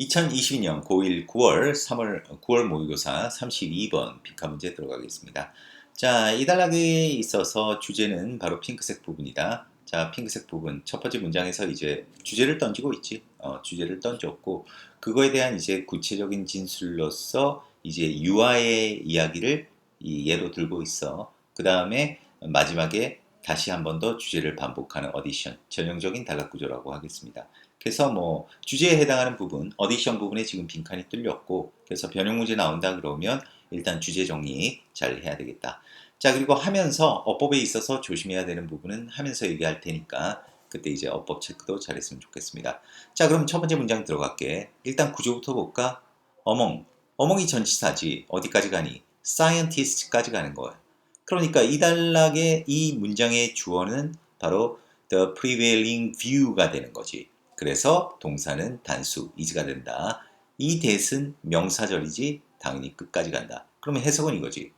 2022년 고1 9월 3월 9월 모의고사 32번 빈칸 문제 들어가겠습니다. 자, 이 단락에 있어서 주제는 바로 핑크색 부분이다. 자, 핑크색 부분 첫 번째 문장에서 이제 주제를 던지고 있지. 어, 주제를 던졌고 그거에 대한 이제 구체적인 진술로서 이제 유아의 이야기를 이 예로 들고 있어. 그 다음에 마지막에 다시 한 번 더 주제를 반복하는 어디션, 전형적인 단락 구조라고 하겠습니다. 그래서 뭐 주제에 해당하는 부분, 어디션 부분에 지금 빈칸이 뚫렸고, 그래서 변형 문제 나온다 그러면 일단 주제 정리 잘 해야 되겠다. 자, 그리고 하면서 어법에 있어서 조심해야 되는 부분은 하면서 얘기할 테니까 그때 이제 어법 체크도 잘했으면 좋겠습니다. 자, 그럼 첫 번째 문장 들어갈게. 일단 구조부터 볼까? 어몽. 어몽이 전치사지. 어디까지 가니? scientist까지 가는 거야. 그러니까 이 단락의 이 문장의 주어는 바로 the prevailing view가 되는 거지. 그래서 동사는 단수, is가 된다. 이 that은 명사절이지 당연히 끝까지 간다. 그러면 해석은 이거지.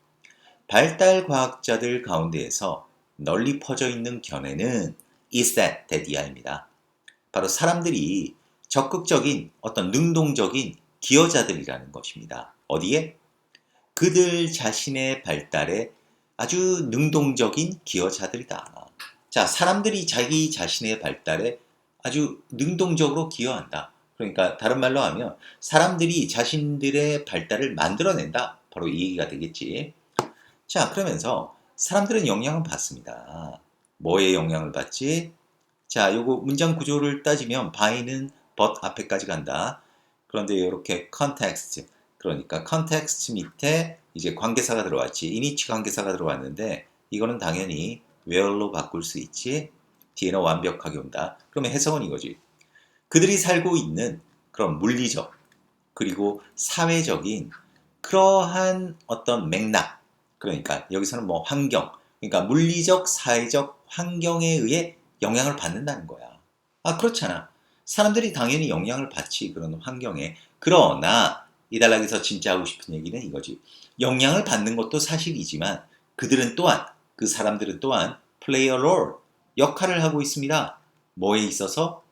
발달 과학자들 가운데에서 널리 퍼져 있는 견해는 is that, that 이하입니다. 바로 사람들이 적극적인 어떤 능동적인 기여자들이라는 것입니다. 어디에? 그들 자신의 발달에 아주 능동적인 기여자들이다. 자, 사람들이 자기 자신의 발달에 아주 능동적으로 기여한다. 그러니까 다른 말로 하면 사람들이 자신들의 발달을 만들어낸다. 바로 이 얘기가 되겠지. 자, 그러면서 사람들은 영향을 받습니다. 뭐에 영향을 받지? 자, 요거 문장 구조를 따지면 by는 but 앞에까지 간다. 그런데 이렇게 context, 그러니까 context 밑에 이제 관계사가 들어왔지. 이니치 관계사가 들어왔는데 이거는 당연히 where로 바꿀 수 있지. 뒤에는 완벽하게 온다. 그러면 해석은 이거지. 그들이 살고 있는 그런 물리적 그리고 사회적인 그러한 어떤 맥락 그러니까 여기서는 뭐 환경 그러니까 물리적 사회적 환경에 의해 영향을 받는다는 거야. 아 그렇잖아. 사람들이 당연히 영향을 받지 그런 환경에 그러나 이 단락에서 진짜 하고 싶은 얘기는 이거지. 영향을 받는 것도 사실이지만 그들은 또한 그 사람들은 또한 a role 역할을 하고 있습니다. 뭐에 있어서?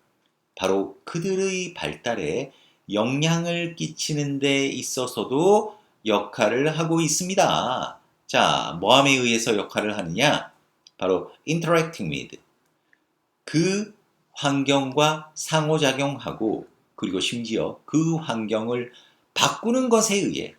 바로 그들의 발달에 영향을 끼치는 데 있어서도 역할을 하고 있습니다. 자, 뭐함에 의해서 역할을 하느냐? 바로 interacting with. 그 환경과 상호작용하고 그리고 심지어 그 환경을 바꾸는 것에 의해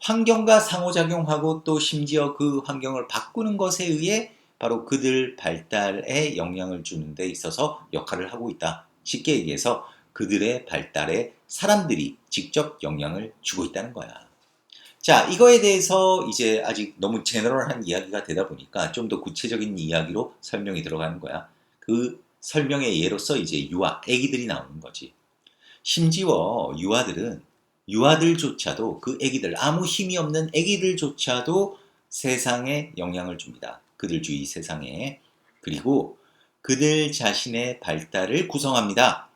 환경과 상호작용하고 또 심지어 그 환경을 바꾸는 것에 의해 바로 그들 발달에 영향을 주는 데 있어서 역할을 하고 있다. 쉽게 얘기해서 그들의 발달에 사람들이 직접 영향을 주고 있다는 거야. 자, 이거에 대해서 이제 아직 너무 제너럴한 이야기가 되다 보니까 좀 더 구체적인 이야기로 설명이 들어가는 거야. 그 설명의 예로서 이제 유아, 애기들이 나오는 거지. 심지어 유아들은 유아들조차도 그 애기들, 아무 힘이 없는 애기들조차도 세상에 영향을 줍니다. 그들 주위 세상에. 그리고 그들 자신의 발달을 구성합니다.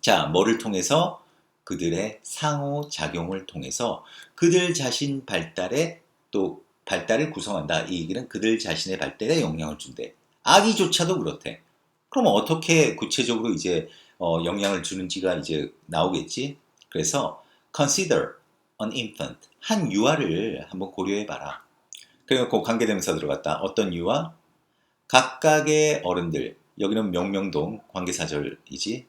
자, 뭐를 통해서? 그들의 상호작용을 통해서 그들 자신 발달에 또 발달을 구성한다. 이 얘기는 그들 자신의 발달에 영향을 준대. 아기조차도 그렇대. 그럼 어떻게 구체적으로 이제 어, 영향을 주는지가 이제 나오겠지? 그래서 consider an infant. 한 유아를 한번 고려해 봐라. 그리고 그 관계대명사 들어갔다. 어떤 유아? 각각의 어른들. 여기는 명명동 관계사절이지.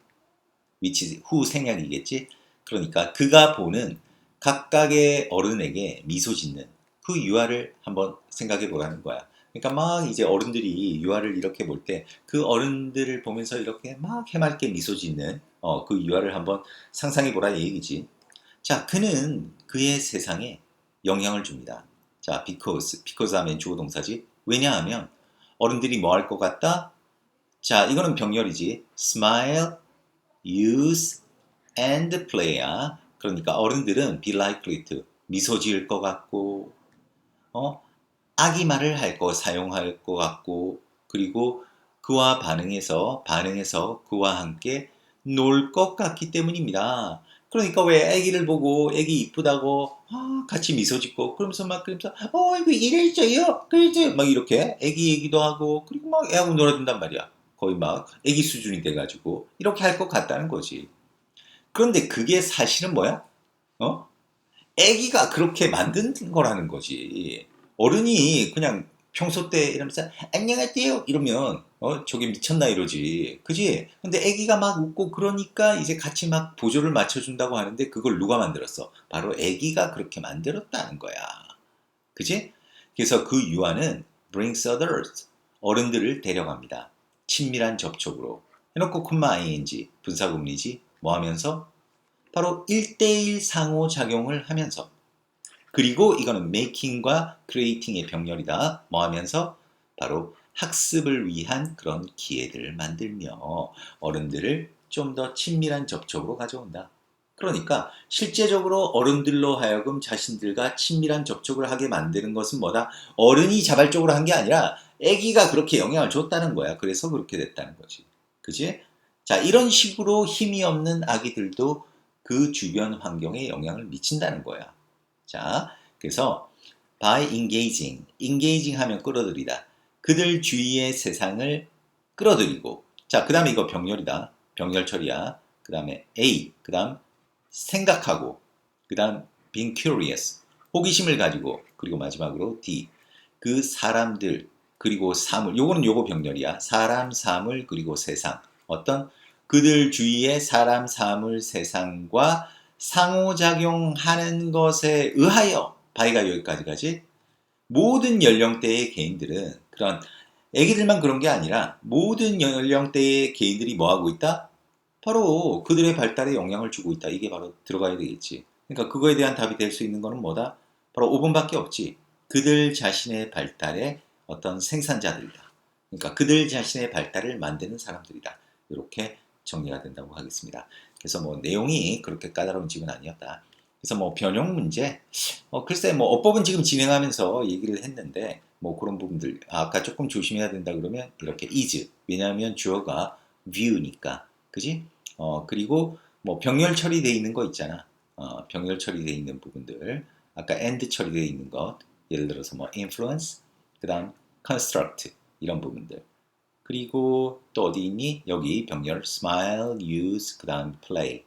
위치 후 생략이겠지. 그러니까 그가 보는 각각의 어른에게 미소 짓는 그 유아를 한번 생각해 보라는 거야. 그러니까 막 이제 어른들이 유아를 이렇게 볼 때 그 어른들을 보면서 이렇게 막 해맑게 미소 짓는 어, 그 유아를 한번 상상해 보라 얘기지. 자, 그는 그의 세상에 영향을 줍니다. 자, because, because 하면 주어 동사지. 왜냐하면 어른들이 뭐 할 것 같다? 자, 이거는 병렬이지. smile, use, and play야. 그러니까 어른들은 be likely to 미소 지을 것 같고, 어, 아기 말을 할 거, 사용할 것 같고, 그리고 그와 반응해서, 반응해서 그와 함께 놀 것 같기 때문입니다. 그러니까 왜 아기를 보고 아기 이쁘다고 아, 같이 미소 짓고 그러면서 막 그러면서 어 이거 이랬어요 그랬어요 막 이렇게 아기 얘기도 하고 그리고 막 애하고 놀아준단 말이야 거의 막 아기 수준이 돼가지고 이렇게 할 것 같다는 거지 그런데 그게 사실은 뭐야? 어? 애기가 그렇게 만든 거라는 거지. 어른이 그냥 평소 때 이러면서 안녕하세요 이러면 어 저게 미쳤나 이러지. 그지? 근데 애기가 막 웃고 그러니까 이제 같이 막 보조를 맞춰준다고 하는데 그걸 누가 만들었어? 바로 애기가 그렇게 만들었다는 거야. 그지? 그래서 그 유아는 brings others 어른들을 데려갑니다. 친밀한 접촉으로 해놓고 콤마 ing 분사구문이지 뭐 하면서 바로 1대1 상호작용을 하면서 그리고 이거는 making과 creating의 병렬이다 뭐 하면서 바로 학습을 위한 그런 기회들을 만들며 어른들을 좀 더 친밀한 접촉으로 가져온다. 그러니까 실제적으로 어른들로 하여금 자신들과 친밀한 접촉을 하게 만드는 것은 뭐다? 어른이 자발적으로 한 게 아니라 아기가 그렇게 영향을 줬다는 거야. 그래서 그렇게 됐다는 거지. 그지? 자, 이런 식으로 힘이 없는 아기들도 그 주변 환경에 영향을 미친다는 거야. 자, 그래서 by engaging, engaging 하면 끌어들이다. 그들 주위의 세상을 끌어들이고 자, 그 다음에 이거 병렬이다. 병렬 처리야. 그 다음에 A, 그 다음 생각하고 그 다음 being curious, 호기심을 가지고 그리고 마지막으로 D, 그 사람들 그리고 사물, 요거는 요거 병렬이야. 사람, 사물 그리고 세상. 어떤 그들 주위의 사람, 사물, 세상과 상호작용하는 것에 의하여 바이가 여기까지 가지 모든 연령대의 개인들은 그런 애기들만 그런 게 아니라 모든 연령대의 개인들이 뭐 하고 있다? 바로 그들의 발달에 영향을 주고 있다. 이게 바로 들어가야 되겠지. 그러니까 그거에 대한 답이 될 수 있는 거는 뭐다? 바로 5번밖에 없지. 그들 자신의 발달의 어떤 생산자들이다. 그러니까 그들 자신의 발달을 만드는 사람들이다. 이렇게 정리가 된다고 하겠습니다. 그래서 뭐 내용이 그렇게 까다로운 집은 아니었다. 그래서 뭐 변형 문제, 어, 글쎄 뭐 어법은 지금 진행하면서 얘기를 했는데 뭐 그런 부분들 아, 아까 조금 조심해야 된다 그러면 이렇게 is 왜냐하면 주어가 view니까 그지? 어 그리고 뭐 병렬 처리돼 있는 거 있잖아. 어, 병렬 처리돼 있는 부분들 아까 and 처리돼 있는 것 예를 들어서 뭐 influence 그 다음 construct 이런 부분들 그리고 또 어디 있니? 여기 병렬 smile, use 그 다음 play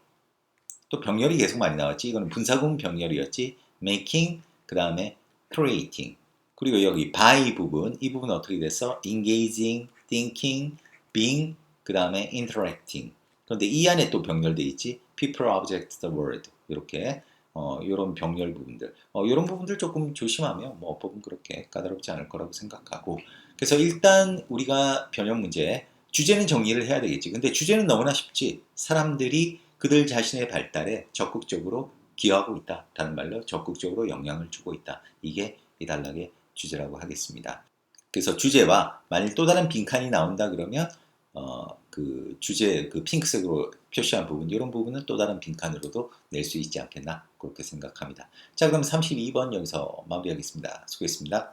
또 병렬이 계속 많이 나왔지. 이거는 분사구문 병렬이었지. making 그 다음에 creating 그리고 여기 by 부분 이 부분 어떻게 됐어? engaging, thinking, being 그 다음에 interacting 그런데 이 안에 또 병렬돼 있지. people, object, the word 이렇게 어, 이런 병렬 부분들 어, 이런 부분들 조금 조심하면 뭐 어법은 그렇게 까다롭지 않을 거라고 생각하고 그래서 일단 우리가 변형 문제 주제는 정리를 해야 되겠지. 근데 주제는 너무나 쉽지. 사람들이 그들 자신의 발달에 적극적으로 기여하고 있다. 다른 말로 적극적으로 영향을 주고 있다. 이게 이 단락의 주제라고 하겠습니다. 그래서 주제와 만일 또 다른 빈칸이 나온다 그러면 어, 그 주제 그 핑크색으로 표시한 부분 이런 부분은 또 다른 빈칸으로도 낼 수 있지 않겠나 그렇게 생각합니다. 자 그럼 32번 여기서 마무리하겠습니다. 수고했습니다.